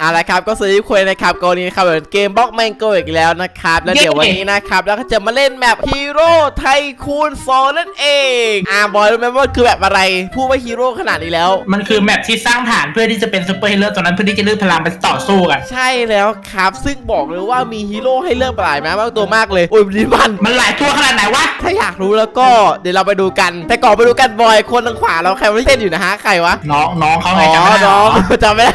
เอาละครับก็สวัสดีทุกคนนะครับกรณีนะครับเกมบล็อกแมงโกอีกแล้วนะครับแล้วเดี๋ยววันนี้นะครับแล้วก็จะมาเล่นแมปฮีโร่ไทคูนโซนั่นเองอ่าบอยรู้ไหมว่าคือแบบอะไรพูดว่าฮีโร่ขนาดนี้แล้ว มันคือแมปที่สร้างฐานเพื่อที่จะเป็นซูเปอร์ฮีโร่ตัวนั้นเพื่อที่จะเลือกพลังไปต่อสู้กันใช่แล้วครับ ซึ่งบอกเลยว่ามีฮีโร่ให้เลือกหลายมากตัวมากเลยโอ้ยดีมันมันหลายตัวขนาดไหนวะถ้าอยากรู้แล้วก็เดี๋ยวเราไปดูกัน แต่ก่อนไปดูกันบอยคนทางขวาเราใครไม่เต้นอยู่นะฮะใครวะน้องน้องเขาอ๋ไงจำไม่อได้หรน้อองจำไม่ได้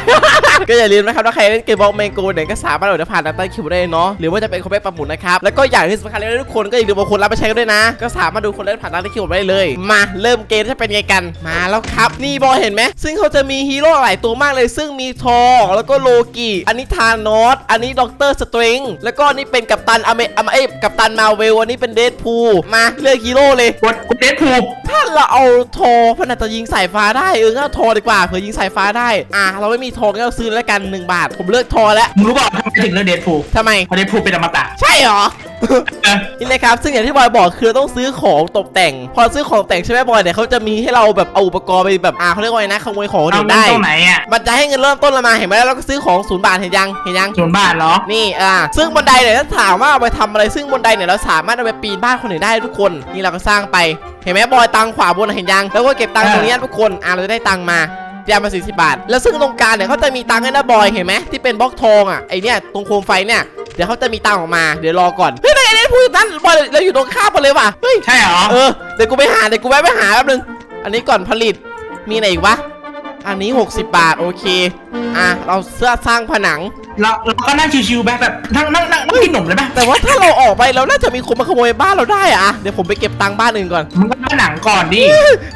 ก็อย่าลืมนะครับถ้าใครเล่นเกมบล็อกแมงโกเนี่ยก็สามารถโหลดผ่านดัตต้าคิวได้เนาะหรือว่าจะเป็นคอมเมนต์ปักหมุดนะครับแล้วก็อย่างที่สำคัญเลยนะทุกคนก็อย่าลืมเอาคนรับไปใช้กันด้วยนะ ก็สามารถดูคนเล่นผ่านดัตต้าคิวได้เลย มาเริ่มเกมจะเป็นไงกันมาแล้วครับนี่บอยเห็นไหมซึ่งเขาจะมีฮีโร่หลายตัวมากเลย ซึ่งมีทอร์แล้วก็โลกิอันนี้ทานอสอันนี้ด็อกเตอร์สตริงแล้วก็อันนี่เป็นกัปตันอเมอเอ้ยกัปตันมาเวลอันนี้เป็นเดดพูมาเลือกฮีโร่เลยกดกดเดทพูลถ้าเราเอาโทรพนันจะยิงสายฟ้าได้เออก็เอาโทรดีกว่าเผื่อยิงสายฟ้าได้อะเราไม่มีโทรก็เราซื้อแล้วกัน1 บาท ผมเลือกโทรแล้ว มึงรู้เปล่าทำไมถึงเลือกเดทพูลทำไม เพราะเดทพูลเป็นอมตะใช่เหรอ เออนี่เลยครับ ซึ่งอย่างที่บอยบอกคือเราต้องซื้อของตกแต่ง พอซื้อของแต่งใช่ไหมบอยเนี่ยเขาจะมีให้เราแบบเอาอุปกรณ์ไปแบบอ่าเขาเรียกว่าไงนะขโมยของคนเอาอื่นเงินได้ ตรงไหนอะมันจะให้เงินเริ่มต้นเรามาเห็นไหมแล้วเราก็ซื้อของศูนย์บาทเห็นยังเห็นยัง ส่วนบ้านเหรอ นี่อ่าซึ่งบันไดเนี่ยถ้าถามว่าเอาไปทำอะไรซึ่งบันไดเนี่ยเราสามารถเอาไปปีนบ้านคนอื่นได้ทุกคน นี่เราก็สร้างไป เห็นไหมบอยตังขวาบนเห็นยัง แล้วก็เก็บตังค์ตรงนี้ทุกคนอ่าเราจะได้ตังค์มา เตรียมมา40บาท แล้วซึ่งตรงกลางเนี่ยเขาจะมีตังค์ให้นะบอยเห็นไหมที่เป็นบล็อกทองอะไอเนี่ยตรงโคมไฟเนี่ยเดี๋ยวเขาจะมีตังค์ออกมาเดี๋ยวรอก่อนเฮ้ยไอ้นี่พูดนั้นบอยเราอยู่ตรงข้ามกันเลยว่ะเฮ้ยใช่เหรอเออเดี๋ยวกูไปหาเดี๋ยวกูแวะไปหาแป๊บนึงอันนี้ก่อนผลิตมีอะไรอีกวะ อันนี้ 60 บาท โอเค อะ เราเสื้อสร้างผนัง เราเราก็นั่งชิวๆแบบแบบนั่งนั่งนั่งนั่งกินขนมเลยปะแต่ว่าถ้าเราออกไปเราน่าจะมีคนมาขโมยบ้านเราได้อะอะเดี๋ยวผมไปเก็บตังค์บ้านอื่นก่อนมึงก็นั่งหนังก่อนดิ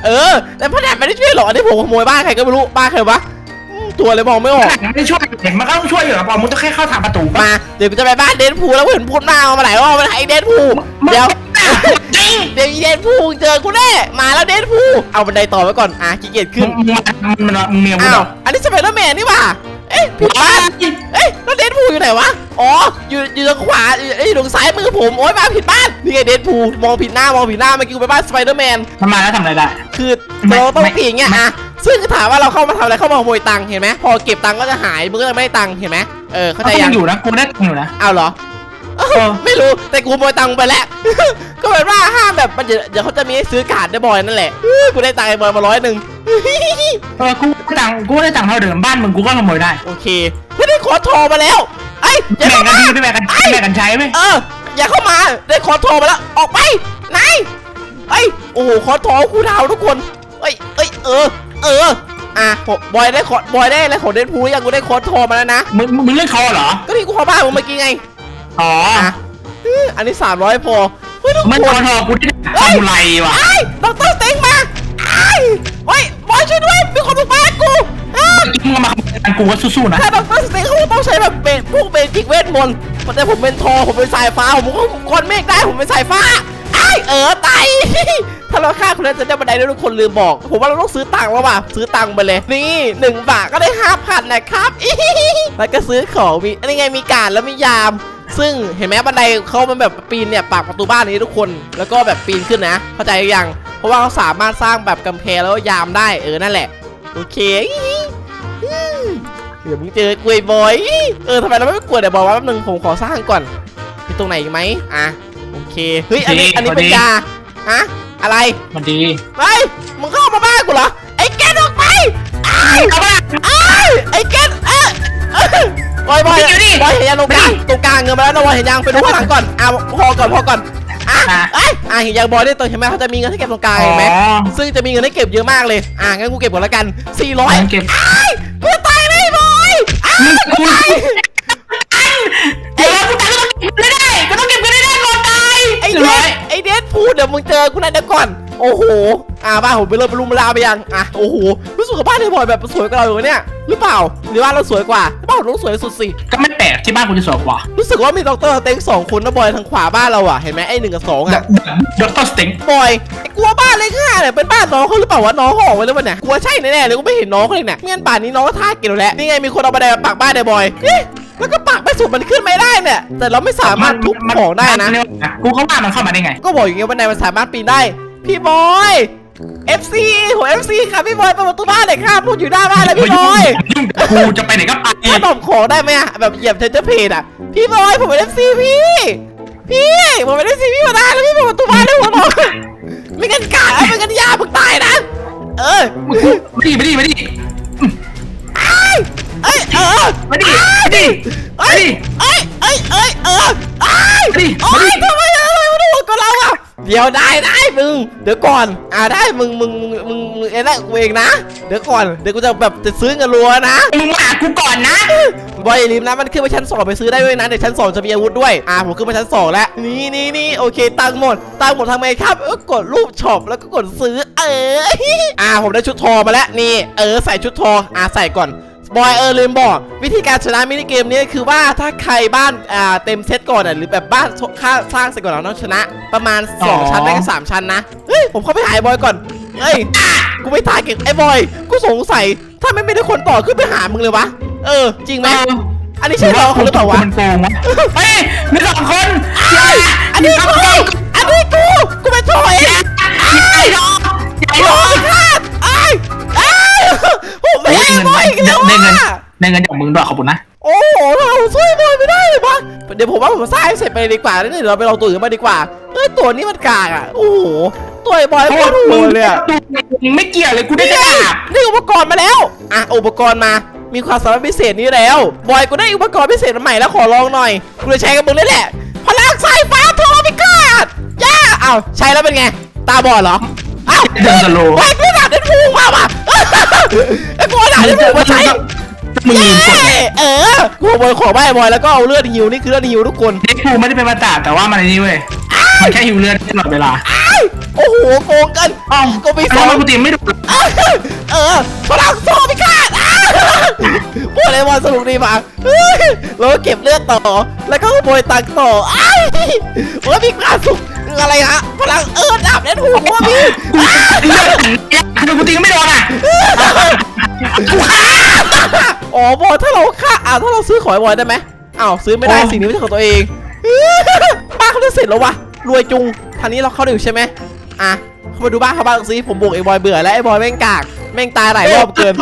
เออ แต่พ่อแดดไม่ได้ช่วยหรอกอันนี้ผมขโมยบ้านใครก็ไม่รู้บ้านใครวะอืมตัวเลยมองไม่ออกหนังไม่ช่วยเห็นมันก็ต้องช่วยอยู่หรอปอมึงต้องแค่เข้าทางประตูปะมา เดี๋ยวกูจะไปบ้านเดนพูแล้วเห็นพูดหน้ามาหลายรอบมันไอเดนพูเดี๋ยว จริงเดี๋ยวอีเดนพูเจอกูแน่มาแล้วเดนพูเอาบันไดต่อไว้ก่อนอะขี้เกียจมึขึ้นงมึงมึงมึงมึงเมียมึงอ้าเหรวออันนี้สไปเดอร์แมนนี่หว่าเอ๊ะผิดบ้านเอ๊ะแล้วเดนพูอยู่ไหนวะอ๋ออยู่อยู่ทางขวาอยู่เอ้ยอยู่ทางซ้ายมือผมโอ๊ยมาผิดบ้านนี่ไงเดนพูมองผิดหน้ามองผิดหน้าเมื่อกี้กูไปบ้านสไปเดอร์แมนมันมาแล้วทำอะไรได้ คือไม่เราต้องไม่ปีอย่างเงี้ยอะซึ่งถามว่าเราเข้ามาทำอะไรเข้ามาขโมยตังค์เห็นไหมพอเก็บตังค์ก็จะหายมึงก็จะไม่ได้ตังค์เห็นไหมเออเข้าใจเขายัยังงอยู่นะกูได้ตังค์อยู่นะเอาเหรอ เอ้าเออไม่รู้แต่กูขโมยตังค์ไปแล้ว ก็เป็นว่าห้ามแบบมันเดี๋ยวเดี๋ยวเขาจะมีให้ซื้อการ์ดได้บอยนั่นแหละเออกูได้ตังค์ไอ้บอยมาร้อยหนึ่ง เออกูได้ตังค์กูได้ตังค์เท่าเดิมบ้านมึงกูก็ขโมยได้โอเคไม่ได้ขอโทรมาแล้วไอ้ยอย่าแบ่เข้างกันมาดีไม่แบ่งกันไม่แบ่งกันใช้ไหมเออ อย่าเข้ามาได้ขอโทรมาแล้วออกไปไหนไอ้ยโอ้โหขอโทรกูดาวทุกคนเอ้ยเอ้ยเออ เอออะผมบอยได้ขอบอยได้อะไรของเดนพูยังกูได้โค้ดโทรมาแล้วนะมึงมึงเล่นเขาเหรอก็ที่กูเข้าบ้านมึงเมื่อกี้ไง อ๋ออะเอออันนี้ 300 พอเฮ้ยทุกมันคทอนทอกูได้ซามูไรว่ะไอ้ยดอกเตอรสเต็งมาไอ้ยเฮ้ยบอยช่วยด้วยมีคนบุกบ้านกูอะมึงมาขโมยตังค์กูก็สู้ๆนะถ้าดอกเตอรสเต็งเขาต้องใช้แบบเบสพวกเบจิกเวทมนต์แต่ผมเป็นทอผมเป็นสายฟ้าผมก็คนเมฆได้ผมเป็นสายฟ้าไอ้ยเออตาย ถ้าเราฆ่าคนนั้นจะได้บันไดด้วยทุกคนลืมบอก ผมว่าเราต้องซื้อตังค์แล้วว่ะซื้อตังค์ไปเลย นี่หนึ่งบาทก็ได้ห้าพันนะครับ แล้วก็ซื้อของมีอันนี้ไงมีการดแล้วมียาม ซึ่งเห็นไหมบันไดเขามันแบบปีนเนี่ยปากประตูบ้านนี้ทุกคน แล้วก็แบบปีนขึ้นนะ เข้าใจหรือยังเพราะว่าเขาสามารถสร้างแบบกำแพงแล้วก็ยามได้เออนั่นแหละ โอเคอืมเดี๋ยวมึงเจอกล้วยบอยเออทำไมเราไม่กลัวเดี๋ยวบอกว่าแป๊บนึงผมขอสร้างก่อนมีตรงไหนอีกไหมอะโอเคเฮ้ยอันนี้อันนี้เป็นยาฮะอะไรมันดีเฮ้ยมึงเข้ามาบ้านกูเหรอไอ้แกนออกไปไอ้เอาบ้าไอ้ไอ้แกนเอ้ยเอ้ยบอยบอยอยู่นี่บอยเห็นยังตรงกลางตรงกลางเงินมาแล้วนะบอยเห็นยังไปดูข้างหลังก่อนอะพอก่อนพอก่อนอะอะเอ้ยอะเห็นยังบอยได้ตัวเห็นไหมเขาจะมีเงินให้เก็บตรงกลางอ๋อเห็นไหมซึ่งจะมีเงินให้เก็บเยอะมากเลยอะงั้นกูเก็บก่อนละกัน400มันเก็บไอ้ยกูตายเลยบอยไอ้ยมึงกูตายเดี๋ยวกูตังค์ก็ต้องเก็บเงินได้ก็ต้องเก็บเงินได้ก่อนตายไอ้เรียบเดร้อดยไอ้เดดพูดเดี๋ยวมึงเจอกูนายเดี๋ยวก่อน โอ้โห อะบ้านผมไปเริ่มไปรุมลาไปยัง อะ โอ้โหรู้สึกว่าบ้านไอ้บอยแบบสวยกว่าเราอยู่เนี่ย หรือเปล่า หรือว่าเราสวยกว่า บ้านผมต้องสวยสุดสิ ก็ไม่แปลกที่บ้านกูจะสวยกว่า รู้สึกว่ามีดอกเตอรเต็งสองคนนะบอยทางขวาบ้านเราอะ เห็นไหมไอ้หนึ่งกับสองอะด็อกเตอร์สเต็งบอยไอ้กลัวบ้านเลขห้าเนี่ยเป็นบ้านน้องเขาหรือเปล่าวะน้องเขาออกไว้แล้ววะเนี่ย กลัวใช่แน่ๆเลยกูไม่เห็นน้องเขาเลยเนี่ยเงี้ยป่านนี้น้องก็ท่าเกี่ยวแล้ว นี่ไงมีคนเอาบันไดมาปักบ้านไอ้บอยเอ๊ะแล้วก็ปักไม่สุดมันขึ้นไม่ได้เนี่ย แต่เราไม่สามารถทุบของได้นะ กูก็ว่ามันเข้ามาได้ไง ก็บอกอย่างเงี้ยบันไดมันสามารถปีนได้ พี่บอย FC ผม FC ครับพี่บอยเปิดประตูบ้านเลยครับพูดอยู่หน้าบ้านแล้วพี่บอยยุ่งกับกูจะไปไหนก็ไปถ้าตอบของได้ไหมอะแบบเหยียบเทนเจอร์เพจอะพี่บอยผมเป็น FC พี่ พี่ผมเป็น FC พี่มานานแล้วพี่เปิดประตูบ้านให้ผมหน่อยไม่งั้นกาดไม่งั้นยามึงตายนะ เออมาดิมาดิมาดิไอ้เอ้ยเออมาดิมาดิเอ้ยเอ้ยเอ้ยเอ้ยเออไอ้มาดิโอ้มายดิ เราอะเดี๋ยวได้ได้มึง เดี๋ยวก่อน อ่าได้มึงมึงมึงมึงมึงเอ็นได้กูเองนะ เดี๋ยวก่อนเดี๋ยวกูจะแบบจะซื้อเงินรัวนะมึงมาหากูก่อนนะ บอยอย่าลืมนะมันขึ้นไปชั้นสองไปซื้อได้ด้วยนะเดี๋ยวชั้นสองจะมีอาวุธด้วย อ่าผมขึ้นไปชั้นสองแล้ว นี่นี่นี่โอเคตังค์หมดตังค์หมดทำไงครับเออกดรูปช็อปแล้วก็กดซื้อ เออ อ่าผมได้ชุดทองมาแล้วนี่ เออใส่ชุดทองอ่าใส่ก่อน บอยเออลืมบอก วิธีการชนะมินิเกมนี้คือว่าถ้าใครบ้านอ่าเต็มเซตก่อนอะหรือแบบบ้านค่าสร้างเสร็จก่อนเราต้องชนะ ประมาณ 2 ชั้นไม่ก็สามชั้นนะ เฮ้ย ผมเข้าไปหาไอ้บอยก่อน เฮ้ย กูไม่ตายเก่งไอ้บอย กูสงสัยถ้าไม่ไม่ได้คนต่อขึ้นไปหามึงเลยวะ เออ จริงไหมอันนี้ใช่เราเขาหรือเปล่าวะมันโกงวะเฮ้ยมีสองคนอันนี้กูอันนี้กู กูเป็นโถยไอ้ดอกไอ้โอ้ดอก ผมไม่ได้บอยอีกแล้วได้เงินอะได้เงินจากมึงด้วยขอบคุณนะโอ้โหเราช่วยบอยไม่ได้เลยวะเดี๋ยวผมว่าผมสร้างให้เสร็จไปเลยดีกว่าแล้วเดี๋ยวเราไปลองตัวอื่นมาดีกว่าเฮ้ยตัวนี้มันกากอะโอ้โหตัวไอ้บอยโคตรโหดเลยอะมึงไม่เกี่ยวเลยกูได้นี่จะไงดาบนี่อุปกรณ์มาแล้วอะอุปกรณ์มามีความสามารถพิเศษนี้แล้ว บอยกูได้อุปกรณ์พิเศษมาใหม่แล้วขอลองหน่อยกูจะใช้กับมึงเลยแหละพลังสายฟ้าโทรพิฆาตย่าอ้าวใช้แล้วเป็นไง ตาบอดเหรอ อ้าวเดินสโลว์บอยกูด่าเด็นพูงมาว่ะไอ้กูด่าเด็ดพูงมาใช้มึงเย้เออกูบอยขอใบบอยแล้วก็เอาเลือดฮิวนี่คือเลือดฮิวทุกคนเด็กกูไม่ได้เป็นมาตาแต่ว่ามันไอ้นี่เว้ยมันแค่หิวเลือดตลอดเวลาอ้ายโอ้โหโกงกันอ้าวก็ไปสแล้อวง มันกูตีไม่ถูก เออพลังโซ่พิฆาต อ้าวพูดเลยว่าสนุกดีมากเฮ้ยแล้วก็เก็บเลือดต่อ แล้วก็ขโมยตังค์ต่ออ้ายโอ้ยมีความสุขอะไรฮะพลังเออดาบเล่นหัวพี่กูเลือดทำไมกูตีไม่โดนอะอ๋อบอยถ้าเราฆ่าอ่าถ้าเราซื้อของไอ้บอยได้ไหมอ้าวซื้อไม่ได้สิ่งนี้ไม่ใช่ของตัวเองบ้านเขาจะเสร็จแล้ววะรวยจุงทางนี้เราเข้าได้อยู่ใช่ไหมอะเข้ามาดูบ้านเขาบ้างสิผมบุกไอ้บอยเบื่อแล้วไอ้บอยแม่งกาก แม่งตายหลายรอบเกิน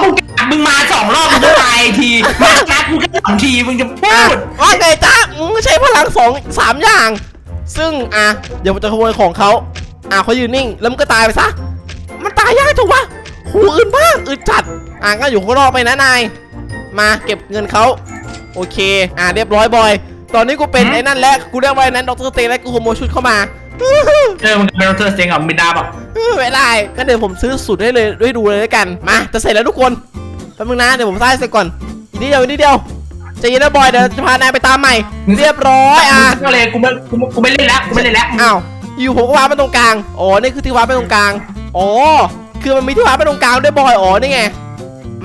มึงมาสองรอบมึงก็ตายทีมาช้ากูแค่สองทีมึงจะพูอะดว่าไงจ๊ะมึงใช้พลังสองสามอย่าง ซึ่งอะเดี๋ยวผมจะขโมยของเขาอะเขายืนนิ่งแล้วมันก็ตายไปซะมันตายยากจังวะหูอื่นมากอึดจัดอะก็อยู่ข้างนอกไปนะนายมาเก็บเงินเขาโอเค อะเรียบร้อยบอย ตอนนี้กูเป็นไอ้นั่นแล้วกูเรียกว่าไอ้นั้นดรเตแล้วกูขโมยชุดเข้ามา เออมึงเป็นโรเตอร์เซงกับมินดาแบบไม่ได้ก็เดี๋ยวผมซื้อสูตรให้เลยด้วยดูเลยแล้วกันมาจะเสร็จแล้วทุกคนแป๊บนึงนะเดี๋ยวผมสร้างเสร็จก่อนอีกนิดเดียวอีกนิดเดียวใจเย็นนะบอยเดี๋ยวจะพานายไปตามใหม่ เรียบร้อยอะ ก็เลยกูไม่กูไม่กูไม่เล่นแล้วกูไม่เล่นแล้วอ้าวอยู่ผมก็วางไปตรงกลางอ๋อนี่คือที่วางไปตรงกลางอ๋อคือมันมีที่วางไปตรงกลางด้วยบอยอ๋อนี่ไง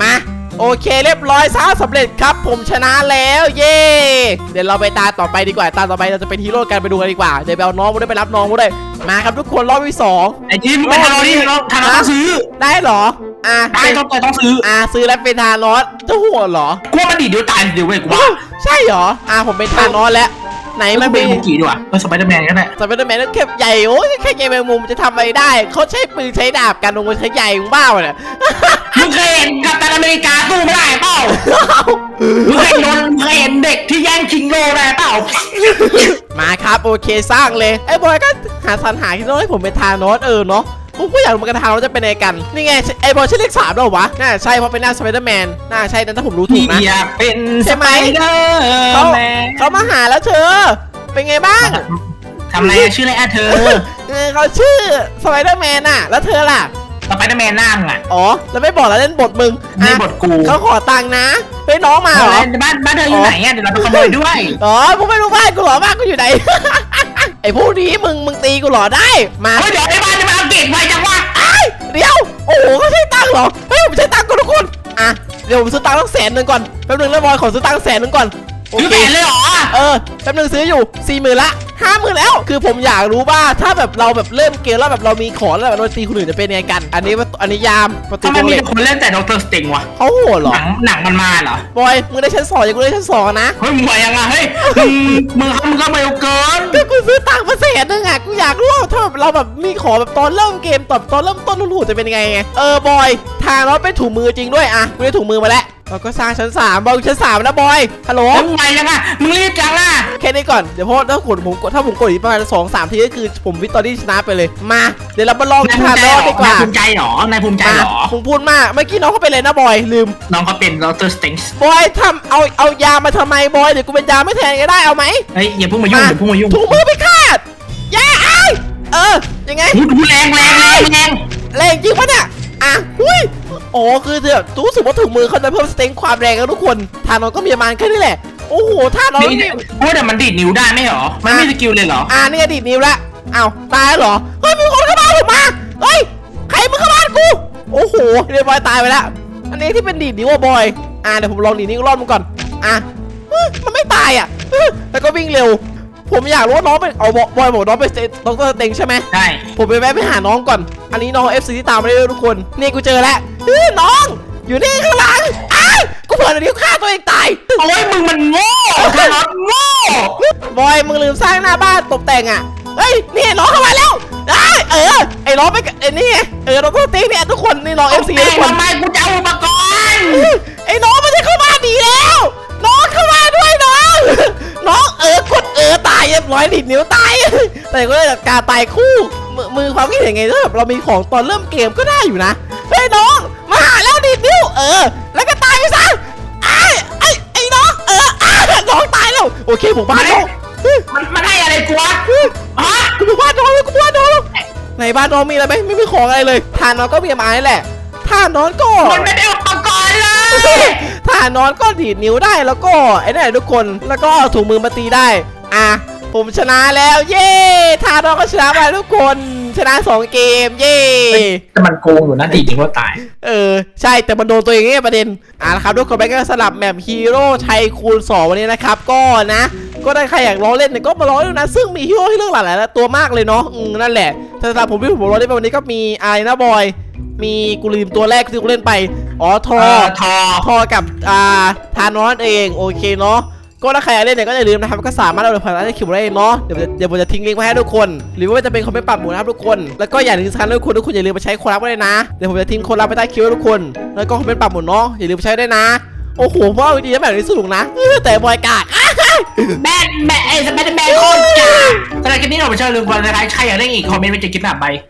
มา โอเคเรียบร้อยสร้างสำเร็จครับ ผมชนะแล้วเย้เดี๋ยวเราไปตาต่อไปดีกว่าตาต่อไปเราจะเป็นฮีโร่กันไปดูกันดีกว่าเดี๋ยวไปเอาน้องมาด้วยไปรับน้องมาด้วยมาครับทุกคนรอบที่สองไอ้ทีมมึงไปทางเราดิทางเราทางเราต้องซื้อได้เหรออะได้ต้องไปต้องซื้ออะซื้อแล้วเป็นทานอสจะหัวเหรอกูว่ามันดีเดี๋ยวตายเดี๋ยวเว้ยกูว่าใช่เหรออะผมเป็นทานอสแล้ว ไหนมัมันนเป็มีนบุกี้ดีกว่าเออสไปเดอร์แมนก็ได้สไปเดอร์แมนต้องเข็บใหญ่โอ้ยแค่เกมแมงมุมจะทำอะไรได้เขาใช้ปืนใช้ดาบกันลงมาใช้ใหญ่มึงบ้าวะเนี่ยมึงเคยเห็นกัปตันอเมริกาสู้ไม่ได้เปล่ามึงเคยโดนเคยเห็นเด็กที่แย่งชิงโลได้เปล่ามาครับโอเคสร้างเลยไอ้บอยก็หาสรรหาที่โน้ตให้ผมเป็นทานอสเออเนาะ ผมก็อยากรู้เหมือนกันทานอสจะเป็นไงกัน นี่ไงไอ้บอยใช่เลขสามแล้วเหรอวะ น่าใช่เพราะเป็นหน้าสไปเดอร์แมน น่าใช่นะถ้าผมรู้ถูพี่กนะอยากเป็นใช่สไหมไปเดอเขาร์แมนเขามาหาแล้วเธอ เป็นไงบ้างทำไรอะชื่ออะไรอะเธอเออเขาชื่อสไปเดอร์แมนน่ะแล้วเธอล่ะสไปเดอร์แมนหน้ามึงอะอ๋อ แล้วไม่บอกแล้วเล่นบทมึงในอะบทกูเขาขอตังค์นะเฮ้ยน้องมาเหรอบ้านบ้านเธออยู่ไหนอะเดี๋ยวเราไปขโมยด้วย อ๋อมึงไม่รู้บ้านกูเหรอบ้านกูอยู่ไหนไอ้พวกนี้มึงมึงตีกูเหรอได้ มาเฮ้ยเดี๋ยวไอ้ ก็บไวจังวะไอ้ายเดี๋ยว โอ้โหเขาใช้ตังค์เหรอ เฮ้ยผมใช้ตังค์ก่อนทุกคน อะ เดี๋ยวผมซื้อตังค์ตั้งแสนหนึ่งก่อน แป๊บนึงแล้วบอยขอซื้อตังค์แสนหนึ่งก่อน โอซื้อเค แผนเลยเหรอ เออ แป๊บนึงซื้ออยู่สี่หมื่นละ ห้าหมื่นแล้ว คือผมอยากรู้ว่าถ้าแบบเราแบบเริ่มเกมแล้วแบบเรามีของแล้วแบบเราตีคนอื่นจะเป็นยังไงกัน อันนี้ว่าอันนี้ยามประตูทำไมวงมีเหล็กแต่คนเล่นแต่ดรสติงวะเขาโหดเหรอหนังหนังมันมาเหรอบอยมึงได้ชั้นสองอย่างกูได้ชั้นสองนะ เฮ้ยมึงไหวยังไงเฮ้ยมึงมึงมึงก็เร็วเกิน ก็กูซื้อตังค์มาแสนนึงอะกูอยากรู้ว่าถ้าแบบเราแบบมีของแบบตอนเริ่มเกมตอนตอนเริ่มต้นรุ่นหูจะเป็นยังไงไงเออบอยทางเราเป็นถุงมือจริงด้วยอะกูได้ถุงมือมาแล้ว เราก็สร้างชั้นสามบอยชั้นสามแล้วบอยฮัลโหลมึงไหวยังไงมึงรีบจังล่ะแค่นี้ก่อนเดี๋ยวเพราะถ้ากดผมกดถ้าผมกดอีกประมาณสองสามทีก็คือผมวิตตอรี่ชนะไปเลยมาเดี๋ยวเรามาลองนายภูทานมิใจน้เหอรงดีกอนายว่าภูมิใจเหรอนายภูมิใจมาเหรอผมพูดมากเมื่อกี้น้องเขาเป็นอะไรนะบอยลืมน้องเขาเป็นดรสติงบอยทำเอาเอายามาทำไมบอยเดี๋ยวกูเป็นยาไม่แทนก็ได้เอาไหมเฮ้ยอย่าเพิ่งมายุ่งอย่าเพิ่งมายุ่งถุงมือไปคาดยาไอายเออยังไงหูดูแรงแรงแรงแรงแรงจริงปะเนี่ย อะหุ้ยโอ้คือเดี๋ยวรู้สึกว่าถุงมือเขาจะเพิ่มสเต็งความแรงกันทุกคน ทานน้องก็มีประมาณแค่นี้แหละ โอ้โหท่าน้องนี่นี่พูดแต่มันดีดนิ้วได้ไม่เหรอ มันไม่มีสกิลเลยเหรอ อ่านี่อดีตนิ้วละอ้าวตายแล้วเหรอ เฮ้ยมีคนเข้าบ้านผมมา เฮ้ย ใครมึงเข้าบ้านกู โอ้โหเรียบร้อยตายไปแล้วอันนี้ที่เป็นดีดนิ้วอะบอย อ่าเดี๋ยวผมลองดีดนิ้วรอบมันก่อน อะเฮ้ยมันไม่ตายอะเฮ้ยแล้วก็วิ่งเร็ว ผมอยากรู้ว่าน้องเป็นเอาบอยบอยบอกน้องเป็นดรสเต็งใช่ไหมได้ผมไปแวะไปหาน้องก่อน อันนี้น้อง FC ที่ตามมาได้ด้วยทุกคน นี่กูเจอแล้วเฮ้ยน้อง อยู่นี่ข้างหลังอ้ายกูเผื่อนิ้วฆ่าตัวเองตายโอ้ยมึงมันโง่ทารอดโง่บอยมึงลืมสร้างหน้าบ้านตกแต่งอะเฮ้ยนี่น้องเข้ามาแล้วได้เออไอ้น้องไปกับไอ้นี่ไงเออน้องตัวติ๊กเนี่ยทุกคนนี่น้องเอฟซีแต่ทุกคนทำไมกูจะเอาอุปกรณ์ไอ้น้องมันจะเข้ามาดีแล้ว เออกดเออตายเรียบร้อยดิดนิ้วตาย แต่ก็ได้จัดการตายคู่มือมือความคิดเห็นไงถ้าแบบเรามีของตอนเริ่มเกมก็ได้อยู่นะเฮ้ยน้องมาหาแล้วดิดนิ้วเออ แล้วก็ตายไปซะไอ้ไอ้ไอ้น้องเอออ้าน้องตายแล้วโอเคผมบ้านน้องเฮ้ยมันมันให้อะไรกูวะฮะกูอยู่บ้านน้องแล้วกูบ้านน้องแล้วในบ้านน้องมีอะไรไหมไม่มีของอะไรเลยทานน้องก็มีไม้แหละทานน้องก็มันไม่ได้อุปกรณ์เลยทานอนก็ดีดนิ้วได้แล้วก็ไอ้นี่นทุกคนแล้วก็เอาถุงมือมาตีได้ อะผมชนะแล้ว เย้ทานอนก็ชนะไปทุกคนชนะสองเกม เย้แต่มันโกงอยู่นะดีจริงว่าตาย เออ ใช่แต่มันโดนตัวเองไงประเด็น อะนะครับทุกคนไปก็สลับแมปฮีโร่ไทคูณ2วันนี้นะครับ ก็นะ ก็ได้ใครอยากร้องเล่นเนี่ยก็มาร้องดูนะ ซึ่งมีฮีโร่ให้เลือกหลายๆตัวมากเลยเนาะอืมนั่นแหละแต่สำหรับผมที่ผมร้องเล่นไปวันนี้ก็มีอะไรนะบอย มีกูลืมตัวแรกที่กูเล่นไป อ๋อทเอออทอพอกับอ่าทานอสเองโอเคเนาะ ก็ถ้าใครอยากเล่นเนี่ยก็อย่าลืมนะครับก็สามารถเอาไปผ่านร้านคิวได้เนาะเดี๋ยวเดี๋ยวผมจะทิ้งลิงก์ไว้ให้ทุกคน หรือว่าจะเป็นคอมเมนต์ปรับหมูนะครับทุกคนแล้วก็อย่าลืมสำคัญทุกคนทุกคนอย่าลืมไปใช้โค้ดลับไว้เลยนะเดี๋ยวผมจะทิ้งโค้ดลับไปใต้คลิปให้ทุกคน แล้วก็คอมเมนต์ปรับหมูเนาะอย่าลืมไปใช้ด้วยนะโอ้โหเพราะว่าจริงๆแล้แบบนี้สนุกนะแต่บอยกากแบนแบนไอ้สแบนแบนโคตรจ้าสำหรับคลิปนี้เราไปเชิญลืมกดนะครับใครอยากเล่นอีกคอมเมนต์ไว้จะคลิปแบบไป